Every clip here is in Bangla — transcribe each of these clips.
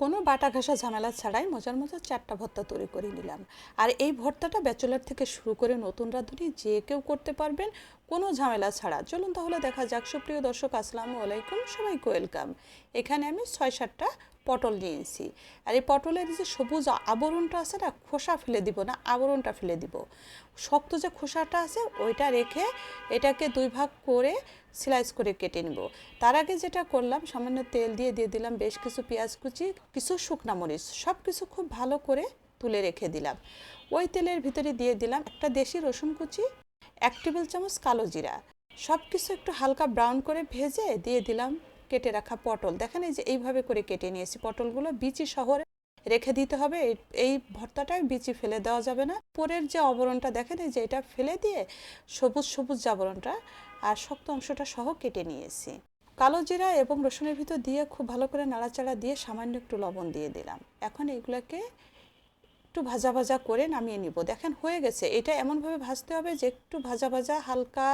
কোনো বাটা ঘাসা ঝামেলা ছাড়াই মজার মজার চারটা ভর্তা তৈরি করে নিলাম। আর এই ভর্তাটা ব্যাচেলার থেকে শুরু করে নতুন রাঁধুনি যে কেউ করতে পারবেন কোনো ঝামেলা ছাড়া। চলুন তাহলে দেখা যাক। সুপ্রিয় দর্শক, আসসালামু আলাইকুম। সবাইকে ওয়েলকাম। এখানে আমি ছয় সাতটা পটল নিয়েছি আর এই পটলের যে সবুজ আবরণটা আছে না, খোসা ফেলে দিব না, আবরণটা ফেলে দিব। শক্ত যে খোসাটা আছে, ওইটা রেখে এটাকে দুই ভাগ করে স্লাইস করে কেটে নেব। তার আগে যেটা করলাম, সামান্য তেল দিয়ে দিয়ে দিলাম, বেশ কিছু পেঁয়াজ কুচি, কিছু শুকনা মরিচ সব কিছু খুব ভালো করে তুলে রেখে দিলাম। ওই তেলের ভিতরে দিয়ে দিলাম একটা দেশি রসুন কুচি, এক টেবিল চামচ কালো জিরা সব কিছু একটু হালকা ব্রাউন করে ভেজে দিয়ে দিলাম কেটে রাখা পটল। দেখেন এই যে এইভাবে করে কেটে নিয়েছি, পটলগুলো বিচি শহরে রেখে দিতে হবে, এই- ভর্তাটায় বিচি ফেলে দেওয়া যাবে না। পরের যে আবরণটা, দেখেন এই যে এটা ফেলে দিয়ে সবুজ সবুজ আবরণটা আর শক্ত অংশটা সহ কেটে নিয়েছি। কালো জিরা এবং রসুনের ভিতর দিয়ে খুব ভালো করে নাড়াচাড়া দিয়ে সামান্য একটু লবণ দিয়ে দিলাম। এখন এগুলোকে একটু ভাজা ভাজা করে নামিয়ে নিব। দেখেন হয়ে গেছে। এটা এমনভাবে ভাজতে হবে যে একটু ভাজা ভাজা হালকা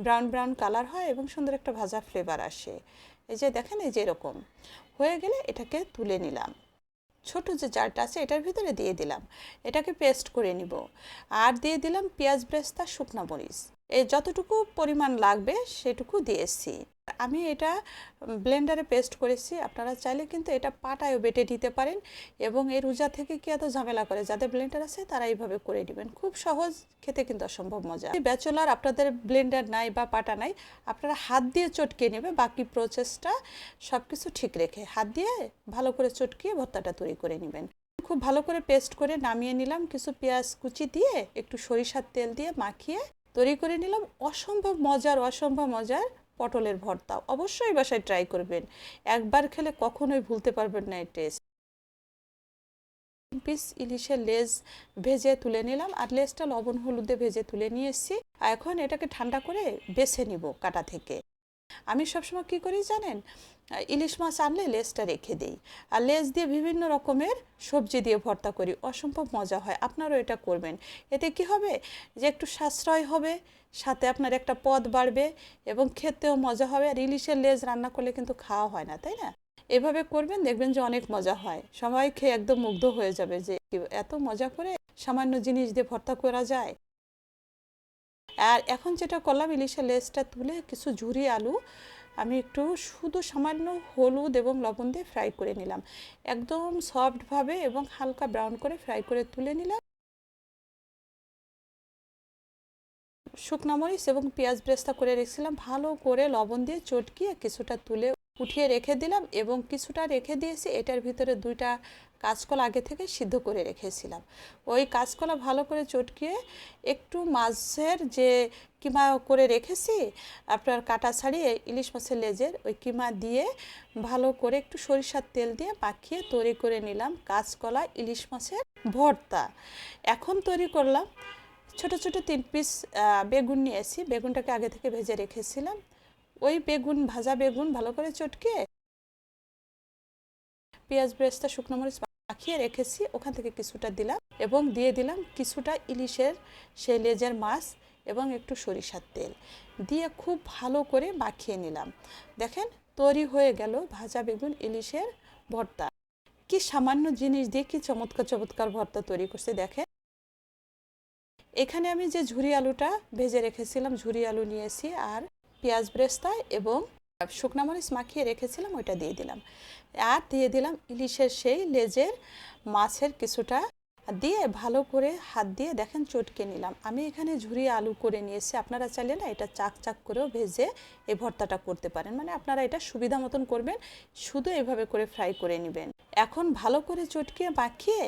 ব্রাউন ব্রাউন কালার হয় এবং সুন্দর একটা ভাজা ফ্লেভার আসে। এই যে দেখেন এই যে এরকম। হয়ে গেলে এটাকে তুলে নিলাম। ছোট যে জারটা আছে, এটার ভিতরে দিয়ে দিলাম। এটাকে পেস্ট করে নিব। আর দিয়ে দিলাম পেঁয়াজ, ব্রেস্তা, শুকনা মরিচ। এই যতটুকু পরিমাণ লাগবে, সেটুকু দিয়েছি। আমি এটা ব্লেন্ডারে পেস্ট করেছি, আপনারা চাইলে কিন্তু এটা পাটায়ও বেটে দিতে পারেন এবং এর রোজা থেকে কি এত ঝামেলা করে? যাদের ব্লেন্ডার আছে তারা এইভাবে করে দিবেন। খুব সহজ, খেতে কিন্তু অসম্ভব মজা। ব্যাচলার আপনাদের ব্লেন্ডার নাই বা পাটা নাই, আপনারা হাত দিয়ে চটকে নেবে, বাকি প্রসেসটা সব কিছু ঠিক রেখে হাত দিয়ে ভালো করে চটকিয়ে ভর্তাটা তৈরি করে নেবেন। খুব ভালো করে পেস্ট করে নামিয়ে নিলাম, কিছু পেঁয়াজ কুচি দিয়ে, একটু সরিষার তেল দিয়ে মাখিয়ে তৈরি করে নিলাম। অসম্ভব মজার অসম্ভব মজার পটলের ভর্তা। অবশ্যই বাসায় ট্রাই করবেন। একবার খেলে কখনোই ভুলতে পারবেন না এই টেস্ট পিস ইলিশের লেজ ভেজে তুলে নিলাম আর লেজটা লবণ হলুদে ভেজে তুলে নিয়ে এসেছি। এখন এটাকে ঠান্ডা করে বেছে নিব কাটা থেকে। আমি সবসময় কি করি জানেন? ইলিশ মাছ আনলে লেজটা রেখে দিই। আর লেজ দিয়ে বিভিন্ন রকমের সবজি দিয়ে ভর্তা করি। অসম্ভব মজা হয়। আপনারও এটা করবেন। এতে কি হবে? যে একটু সাশ্রয় হবে, সাথে আপনার একটা পদ বাড়বে এবং খেতেও মজা হবে। আর ইলিশের লেজ রান্না করলে কিন্তু খাওয়া হয় না, তাই না? এভাবে করবেন, দেখবেন যে অনেক মজা হয়। সবাই খেয়ে একদম মুগ্ধ হয়ে যাবে যে এত মজা করে সামান্য জিনিস দিয়ে ভর্তা করা যায়। আর এখন যেটা করলাম, ইলিশের লেজটা তুলে কিছু ঝুরি আলু, আমি একটু শুধু সামান্য হলুদ এবং লবণ দিয়ে ফ্রাই করে নিলাম। একদম সফটভাবে এবং হালকা ব্রাউন করে ফ্রাই করে তুলে নিলাম। শুকনো মরিচ এবং পেঁয়াজ ব্রেস্তা করে রেখেছিলাম, ভালো করে লবণ দিয়ে চটকিয়ে কিছুটা তুলে উঠিয়ে রেখে দিলাম এবং কিছুটা রেখে দিয়েছি, এটার ভিতরে দুইটা কাঁচকলা আগে থেকে সিদ্ধ করে রেখেছিলাম। ওই কাঁচকলা ভালো করে চটকিয়ে একটু মাছের যে কিমা করে রেখেছি, আপনার কাটা ছাড়িয়ে ইলিশ মাছের লেজের ওই কিমা দিয়ে ভালো করে একটু সরিষার তেল দিয়ে মাখিয়ে তৈরি করে নিলাম কাঁচকলা ইলিশ মাছের ভর্তা। এখন তৈরি করলাম ছোট ছোট তিন পিস বেগুন নিয়েছি। বেগুনটাকে আগে থেকে ভেজে রেখেছিলাম। ওই বেগুন, ভাজা বেগুন ভালো করে চটকে পেঁয়াজ, ব্রেস্তা, শুকনো মরিচ মাখিয়ে রেখেছি, ওখান থেকে কিছুটা দিলাম এবং দিয়ে দিলাম কিছুটা ইলিশের সেই লেজের মাছ এবং একটু সরিষার তেল। দিয়ে খুব ভালো করে মাখিয়ে নিলাম। দেখেন, তৈরি হয়ে গেল ভাজা বেগুন ইলিশের ভর্তা। কি সামান্য জিনিস দিয়ে কি চমৎকার চমৎকার ভর্তা তৈরি করছে দেখেন। এখানে আমি যে ঝুরি আলুটা ভেজে রেখেছিলাম, ঝুরি আলু নিয়েছি আর পেঁয়াজ ব্রেস্তা এবং শুকনা মরিচ মাখিয়ে রেখেছিলাম, ওইটা দিয়ে দিলাম। আর দিয়ে দিলাম ইলিশের সেই লেজের মাছের কিছুটা দিয়ে ভালো করে হাত দিয়ে দেখেন চটকে নিলাম। আমি এখানে ঝুরি আলু করে নিয়েছি, আপনারা চাইলে না এটা চাক চাক করেও ভেজে এই ভর্তাটা করতে পারেন। মানে আপনারা এটা সুবিধা মতন করবেন, শুধু এভাবে করে ফ্রাই করে নেবেন। এখন ভালো করে চটকে মাখিয়ে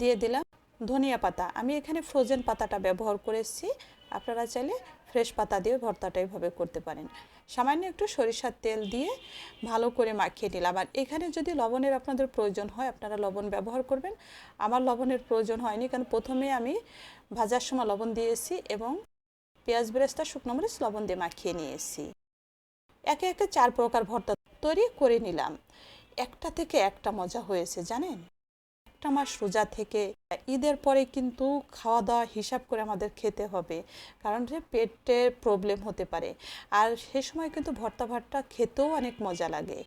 দিয়ে দিলাম ধনিয়া পাতা। আমি এখানে ফ্রোজেন পাতাটা ব্যবহার করেছি, আপনারা চাইলে ফ্রেশ পাতা দিয়ে ভর্তাটা এইভাবে করতে পারেন। সামান্য একটু সরিষার তেল দিয়ে ভালো করে মাখিয়ে নিলাম। আর এখানে যদি লবণের আপনাদের প্রয়োজন হয়, আপনারা লবণ ব্যবহার করবেন। আমার লবণের প্রয়োজন হয়নি, কারণ প্রথমে আমি ভাজার সময় লবণ দিয়েছি এবং পেঁয়াজ বেরেস্তা, শুকনো মরিচ, লবণ দিয়ে মাখিয়ে নিয়েছি। একে একে চার প্রকার ভর্তা তৈরি করে নিলাম। একটা থেকে একটা মজা হয়েছে, জানেন? একটা মাস রোজা থেকে ঈদের পরে কিন্তু খাওয়া দাওয়া হিসাব করে আমাদের খেতে হবে। কারণ যে পেটের প্রবলেম হতে পারে। আর সে সময় কিন্তু ভর্তা ভাতটা খেতেও অনেক মজা লাগে।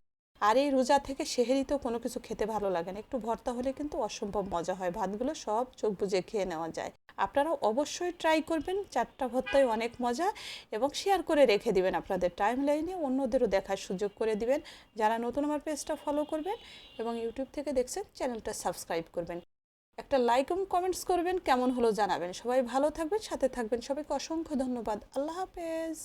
আর এই রোজা থেকে সেহেরিতেও কোনো কিছু খেতে ভালো লাগে না। একটু ভর্তা হলে কিন্তু অসম্ভব মজা হয়। ভাতগুলো সব চোখ বুজে খেয়ে নেওয়া যায়। আপনারা অবশ্যই ট্রাই করবেন। চারটা ভর্তায় অনেক মজা এবং শেয়ার করে রেখে দিবেন আপনাদের টাইম লাইনে অন্যদেরও দেখার সুযোগ করে দিবেন। যারা নতুন আমার পেজটা ফলো করবেন এবং ইউটিউব থেকে দেখছেন চ্যানেলটা সাবস্ক্রাইব করবেন। একটা লাইক এবং কমেন্টস করবেন, কেমন হলো জানাবেন। সবাই ভালো থাকবেন, সাথে থাকবেন। সবাইকে অসংখ্য ধন্যবাদ। আল্লাহ হাফেজ।